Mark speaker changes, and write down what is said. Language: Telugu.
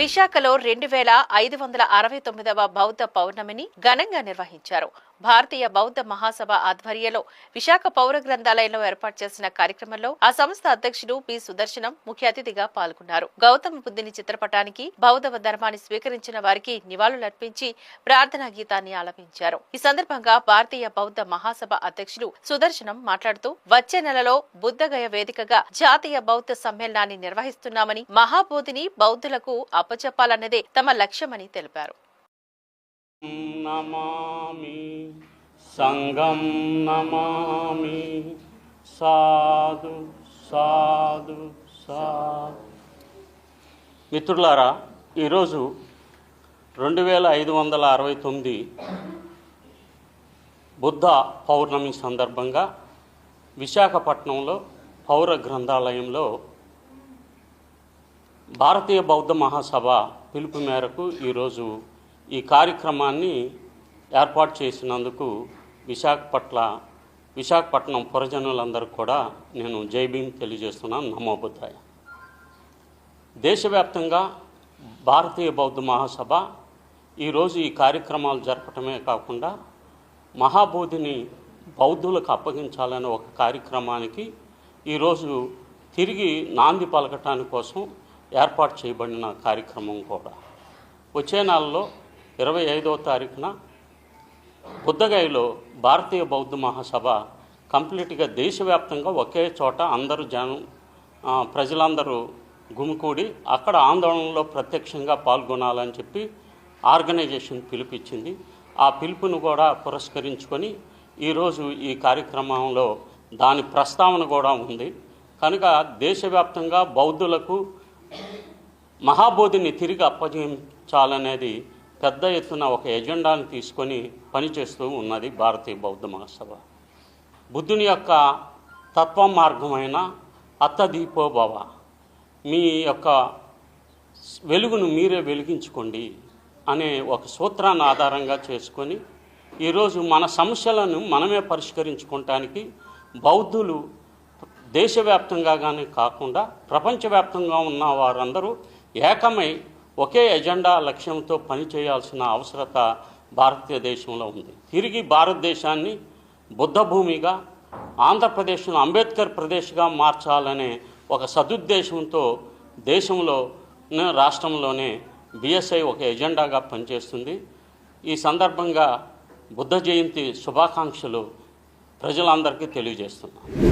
Speaker 1: విశాఖలో రెండు వేల ఐదు వందల అరవై తొమ్మిదవ బౌద్ధ పౌర్ణమిని ఘనంగా నిర్వహించారు. భారతీయ బౌద్ధ మహాసభ ఆధ్వర్యంలో విశాఖ పౌర గ్రంథాలయంలో ఏర్పాటు చేసిన కార్యక్రమంలో ఆ సంస్థ అధ్యక్షుడు పి. సుదర్శనం ముఖ్య అతిథిగా పాల్గొన్నారు. గౌతమ బుద్ధుని చిత్రపటానికి బౌద్ధ ధర్మాన్ని స్వీకరించిన వారికి నివాళులర్పించి ప్రార్థనా గీతాన్ని ఆలపించారు. ఈ సందర్భంగా భారతీయ బౌద్ధ మహాసభ అధ్యక్షుడు సుదర్శనం మాట్లాడుతూ వచ్చే నెలలో బుద్ధగయ వేదికగా జాతీయ బౌద్ధ సమ్మేళనాన్ని నిర్వహిస్తున్నామని మహాబోధిని బౌద్ధులకు అప్పచెప్పాలన్నదే తమ లక్ష్యమని తెలిపారు.
Speaker 2: నమామి సంగం నమామి సాధు సాధు సాధు. మిత్రులారా ఈరోజు రెండు వేల ఐదు వందల అరవై తొమ్మిది బుద్ధ పౌర్ణమి సందర్భంగా విశాఖపట్నంలో పౌర గ్రంథాలయంలో భారతీయ బౌద్ధ మహాసభ పిలుపు మేరకు ఈరోజు ఈ కార్యక్రమాన్ని ఏర్పాటు చేసినందుకు విశాఖపట్ల విశాఖపట్నం పురజనులందరికీ కూడా నేను జై భీమ్ తెలియజేస్తున్నాను. నమోబుద్ధాయ దేశవ్యాప్తంగా భారతీయ బౌద్ధ మహాసభ ఈరోజు ఈ కార్యక్రమాలు జరపటమే కాకుండా మహాబోధిని బౌద్ధులకు అప్పగించాలనే ఒక కార్యక్రమానికి ఈరోజు తిరిగి నాంది పలకటాని కోసం ఏర్పాటు చేయబడిన కార్యక్రమం కూడా. వచ్చే నెలలో ఇరవై ఐదవ తారీఖున బుద్ధగయలో భారతీయ బౌద్ధ మహాసభ కంప్లీట్గా దేశవ్యాప్తంగా ఒకే చోట అందరూ జనం ప్రజలందరూ గుమికూడి అక్కడ ఆందోళనలో ప్రత్యక్షంగా పాల్గొనాలని చెప్పి ఆర్గనైజేషన్ పిలుపిచ్చింది ఆ పిలుపును కూడా పురస్కరించుకొని ఈరోజు ఈ కార్యక్రమంలో దాని ప్రస్తావన కూడా ఉంది. కనుక దేశవ్యాప్తంగా బౌద్ధులకు మహాబోధిని తిరిగి అప్పగించాలనేది పెద్ద ఎత్తున ఒక ఎజెండాను తీసుకొని పనిచేస్తూ ఉన్నది భారతీయ బౌద్ధ మహాసభ. బుద్ధుని యొక్క తత్వ మార్గమైన అత్తదీపోభవ మీ యొక్క వెలుగును మీరే వెలిగించుకోండి అనే ఒక సూత్రాన్ని ఆధారంగా చేసుకొని ఈరోజు మన సమస్యలను మనమే పరిష్కరించుకోవటానికి బౌద్ధులు దేశవ్యాప్తంగా కానీ కాకుండా ప్రపంచవ్యాప్తంగా ఉన్న వారందరూ ఏకమై ఒకే ఎజెండా లక్ష్యంతో పనిచేయాల్సిన అవసరత భారతదేశంలో ఉంది. తిరిగి భారతదేశాన్ని బుద్ధ భూమిగా ఆంధ్రప్రదేశ్ను అంబేద్కర్ ప్రదేశ్గా మార్చాలనే ఒక సదుద్దేశంతో దేశంలో రాష్ట్రంలోనే బిఎస్ఐ ఒక ఎజెండాగా పనిచేస్తుంది. ఈ సందర్భంగా బుద్ధ జయంతి శుభాకాంక్షలు ప్రజలందరికీ తెలియజేస్తున్నాను.